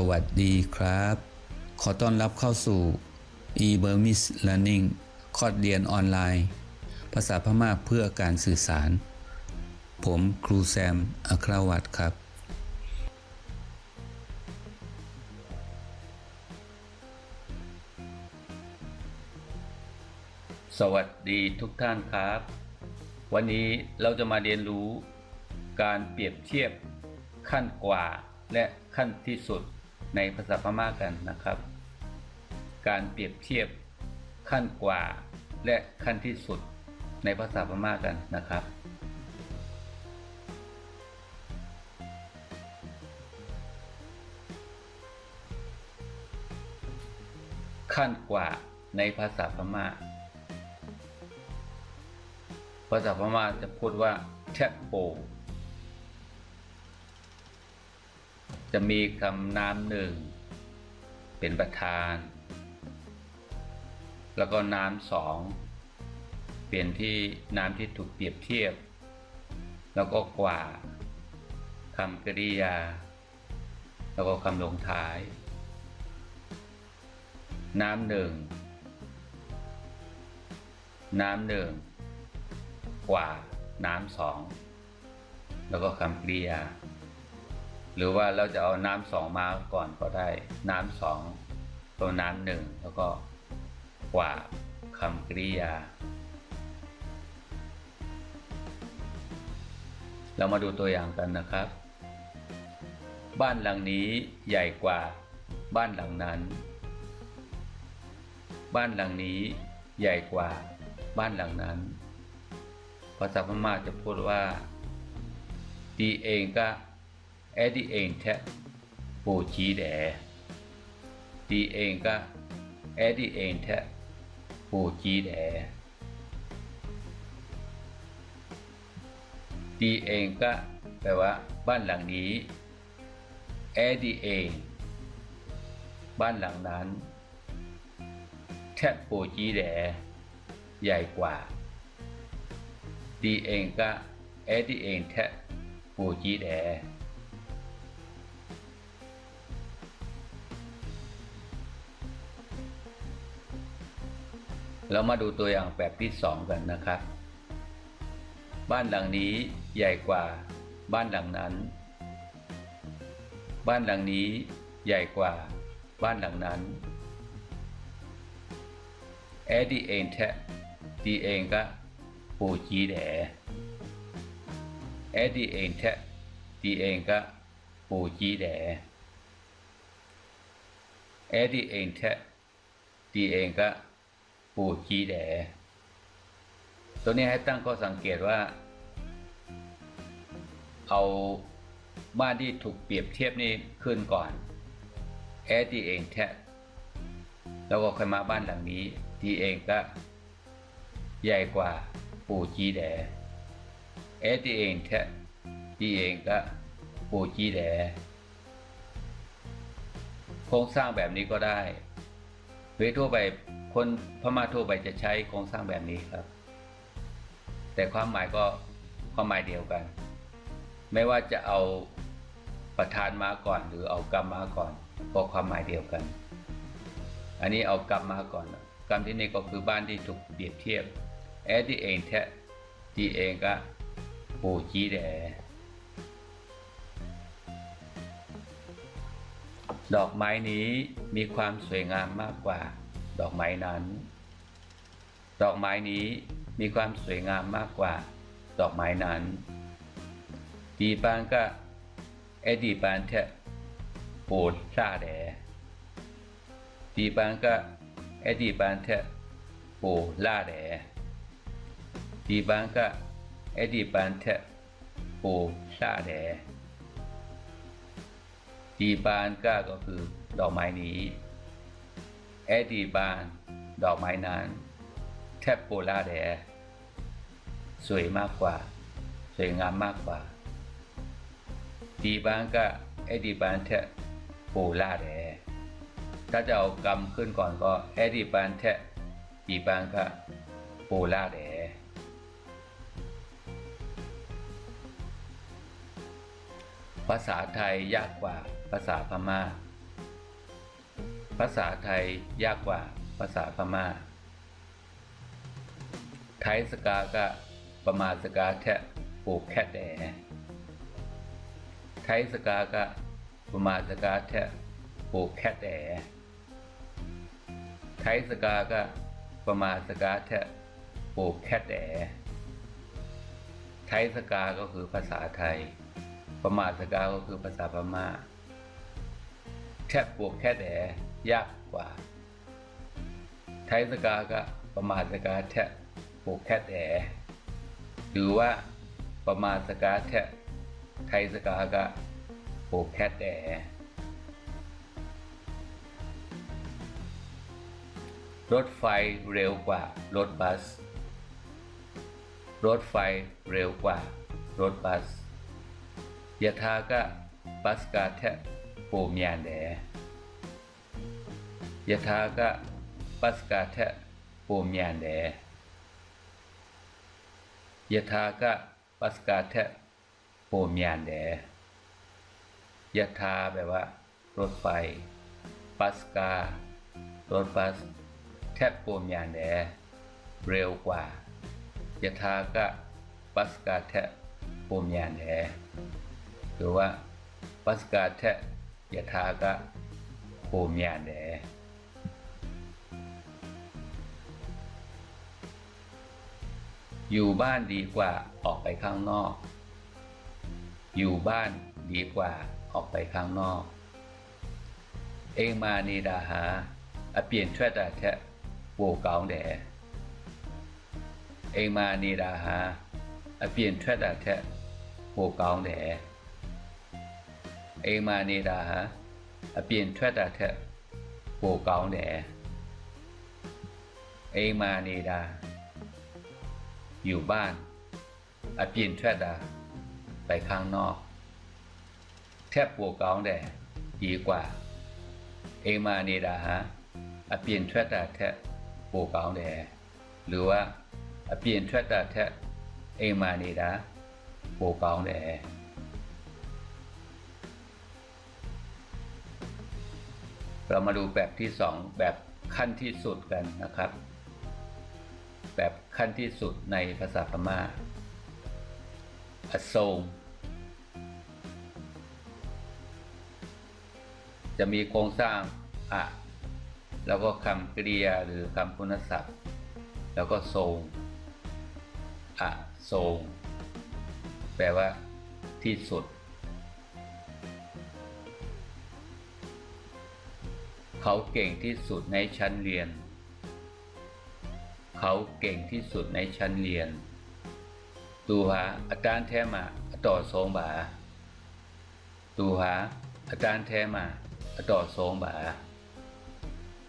สวัสดีครับ ขอต้อนรับเข้าสู่ e-Burmese Learning คอร์สเรียนออนไลน์ ภาษาพม่าเพื่อการสื่อสาร ผมครูแซม อัครวัตรครับ สวัสดีทุกท่านครับ วันนี้เราจะมาเรียนรู้การเปรียบเทียบขั้นกว่าและขั้นที่สุด ในภาษาพม่ากันนะครับ การเปรียบเทียบขั้นกว่าและขั้นที่สุดในภาษาพม่ากันนะครับ ขั้นกว่าในภาษาพม่า ภาษาพม่าจะพูดว่าแทบโป จะมีคำนามหนึ่ง เป็นประธาน แล้วก็นามสองเปลี่ยนที่นามที่ถูกเปรียบเทียบ แล้วก็กว่าคำกริยา แล้วก็คำลงท้ายน้ำหนึ่งน้ำหนึ่งกว่าน้ำสอง แล้วก็คำกริยา หรือว่าเราจะเอาน้ำสองมาก่อนก็ได้น้ำสองตัวน้ำหนึ่งแล้วก็กว่าคำกริยา เรามาดูตัวอย่างกันนะครับ บ้านหลังนี้ใหญ่กว่าบ้านหลังนั้น บ้านหลังนี้ใหญ่กว่าบ้านหลังนั้นภาษาพม่าจะพูดว่าดีเองก็ แอดีเองแทะปูจีแดดีเองก็แอดีเองแทะปูจีแดดีเองก็แปลว่า บ้านหลังนี้แอดีเองบ้านหลังนั้นแทะปูจีแดใหญ่กว่าดีเองก็แอดีเองแทะปูจีแด เรามาดูตัวอย่างแบบที่สองกันนะครับ บ้านหลังนี้ใหญ่กว่าบ้านหลังนั้น บ้านหลังนี้ใหญ่กว่าบ้านหลังนั้น แอดีเองแทดีเองก็ปูจีแดแอดีเองแทดีเองก็ปูจีแดแอดีเองแทดีเองก็ ปูจีแดตัวนี้ให้ตั้งข้อสังเกตว่า เอาบ้านที่ถูกเปรียบเทียบนี่ขึ้นก่อนแอดีเองแทะแล้วก็ค่อยมาบ้านหลังนี้ดีเองก็ใหญ่กว่าปู่จีแดแอดีเองแทะดีเองก็ปู่จีแดโครงสร้างแบบนี้ก็ได้ โดยทั่วไปคนพม่าทั่วไปจะใช้โครงสร้างแบบนี้ครับ แต่ความหมายก็ความหมายเดียวกัน ไม่ว่าจะเอาประธานมาก่อน หรือเอากรรมมาก่อนก็ความหมายเดียวกัน อันนี้เอากรรมมาก่อนกรรมที่นี่ก็คือบ้านที่ถูกเปรียบเทียบแอดที่เองแท้ที่เองก็ปูจีแด ดอกไม้นี้มีความสวยงามมากกว่า ดอกไม้นั้น ดอกไม้นี้มีความสวยงามมากกว่า ดอกไม้นั้นดีปานก็เอดีปานแทะปูดซาแดดีปานก็เอดีปานแทะปูล่าแดดีปานก็เอดีปานแทะปูซาแด ดีบานก็ก็คือดอกไม้นี้แอดีบาน ดอกไม้นั้น แทบโปลาแดสวยมากกว่า สวยงามมากกว่า ดีบานก็แอดีบานแทบโปลาแดถ้าจะเอากรรมขึ้นก่อนก็แอดีบานแทบดีบานก็โปลาแดภาษาไทยยากกว่า ภาษาพม่า ภาษาไทยยากกว่าภาษาพม่า ไทยสกาก็ประมาณสกาแทะปลูกแค่แดไทยสกาก็ประมาณสกาแทะปลูกแค่แดไทยสกาก็ประมาณสกาแทะปลูกแค่แดไทยสกาก็คือภาษาไทย ประมาณสกาก็คือภาษาพม่า แค่ปลูกแค่แดยากกว่า ไทยสกาก็ประมาณสกาแทะปลูกแค่แดหรือว่าประมาณสกาแทะไทยสกาก็ปลูกแค่แดรถไฟเร็วกว่ารถบัส รถไฟเร็วกว่ารถบัสยะทากะบัสกาแทะ ปูมยานแดยะทากะบัสกาแทะปูมยานแดยะทากะบัสกาแทะปูมยานแดยะทาแปลว่า รถไฟบัสกา รถบัส แทบปูมยานแดเร็วกว่ายะทากะบัสกาแทะปูมยานแดหรือว่าบัสกาแทะ ยะทากะปูมยานแดอยู่บ้านดีกว่าออกไปข้างนอก อยู่บ้านดีกว่าออกไปข้างนอก เองมานีดาหาอเปลี่ยนช่วยแต่แทะโวเกาแดเองมานีดาหาอเปลี่ยนช่วยแต่แทะโวเกาแด เองมานีดาหาเปลี่ยนช่วยแต่แทะโวเกาแดเองมานีดาอยู่บ้านเปลี่ยนช่วยแต่ไปข้างนอกแทบโวเกาแดดีกว่าเองมานีดาฮะเปลี่ยนช่วยแต่แทะโวเกาแดหรือว่าเปลี่ยนช่วยแต่แทะเองม เรามาดูแบบที่สองแบบขั้นที่สุดกันนะครับ แบบขั้นที่สุดในภาษาพม่าอโศงจะมีโครงสร้างอะแล้วก็คำกริยาหรือคำคุณศัพท์ แล้วก็ทรงอะทรงแปลว่าที่สุด เขาเก่งที่สุดในชั้นเรียน เขาเก่งที่สุดในชั้นเรียน ตูหาอาจารย์แทมาต่อทรงบา ตูหาอาจารย์แทมาต่อทรงบา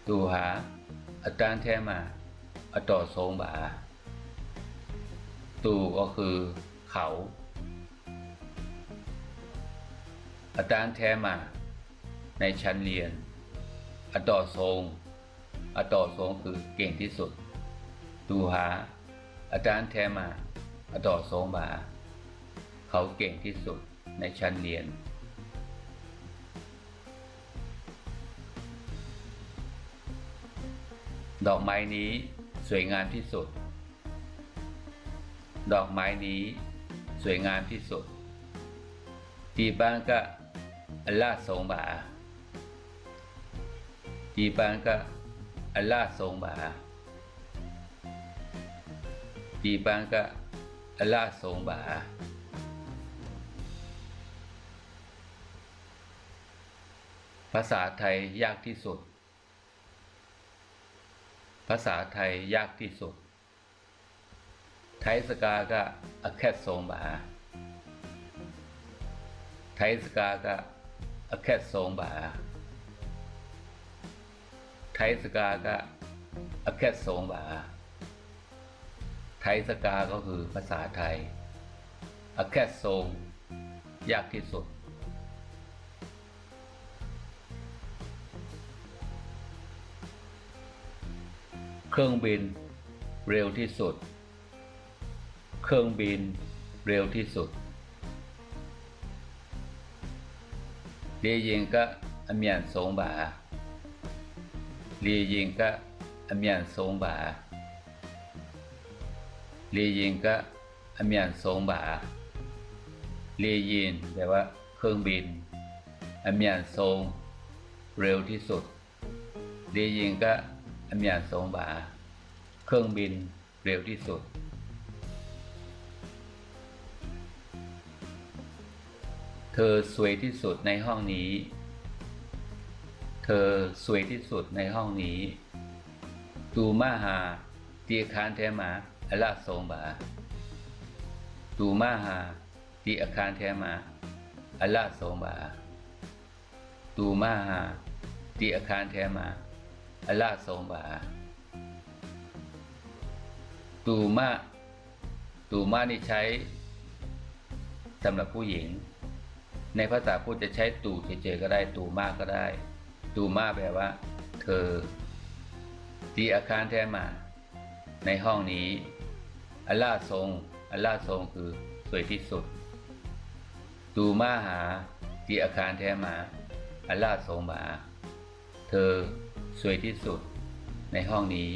ตูหาอาจารย์แทมาต่อทรงบา ตูก็คือเขาอาจารย์แทมาในชั้นเรียน อต่อทรงอต่อทรงคือเก่งที่สุด ตูหา อาจารย์แทมาอต่อทรงบาเขาเก่งที่สุดในชั้นเรียน ดอกไม้นี้สวยงามที่สุด ดอกไม้นี้สวยงามที่สุดตีบ้านก็อัลลาทรงบา ตีบ้านก็อัลลาทรงบาตีบ้านก็อัลลาทรงบาภาษาไทยยากที่สุด ภาษาไทยยากที่สุด ไทยสกาก็อแคททรงบาไทยสกาก็อแคททรงบา ทยสกาก็อแคททรงบาไทยสกาก็คือภาษาไทยอแคททรงยากที่สุด เครื่องบินเร็วที่สุด เครื่องบินเร็วที่สุดเดียยิงก็อเมียนสงบา ลียิงก็อเมียนทรงบาลียิงก็อเมียนทรงบาลียินแปลว่าเครื่องบินอเมียนทรงเร็วที่สุดลียิงก็อเมียนทรงบาเครื่องบินเร็วที่สุดเธอสวยที่สุดในห้องนี้ อสวยที่สุดในห้องนี้ตูมาหาตีอาคารแทมาอลาทรงบาตูมาหาตีอาคารแทมาอลาทรงบาตูมาหาตีอาคารแทมาอลาทรงบาตูมาตูมานี่ใช้สำหรับผู้หญิง ในภาษาพูดจะใช้ตูเฉยๆก็ได้ตู่มากก็ได้ ดูมาแปลว่า เธอ ที่อาคารแท้มา ในห้องนี้ อัลลาทรง อัลลาทรงคือสวยที่สุด ดูมาหา ที่อาคารแท้มา อัลลาทรงมา เธอสวยที่สุด ในห้องนี้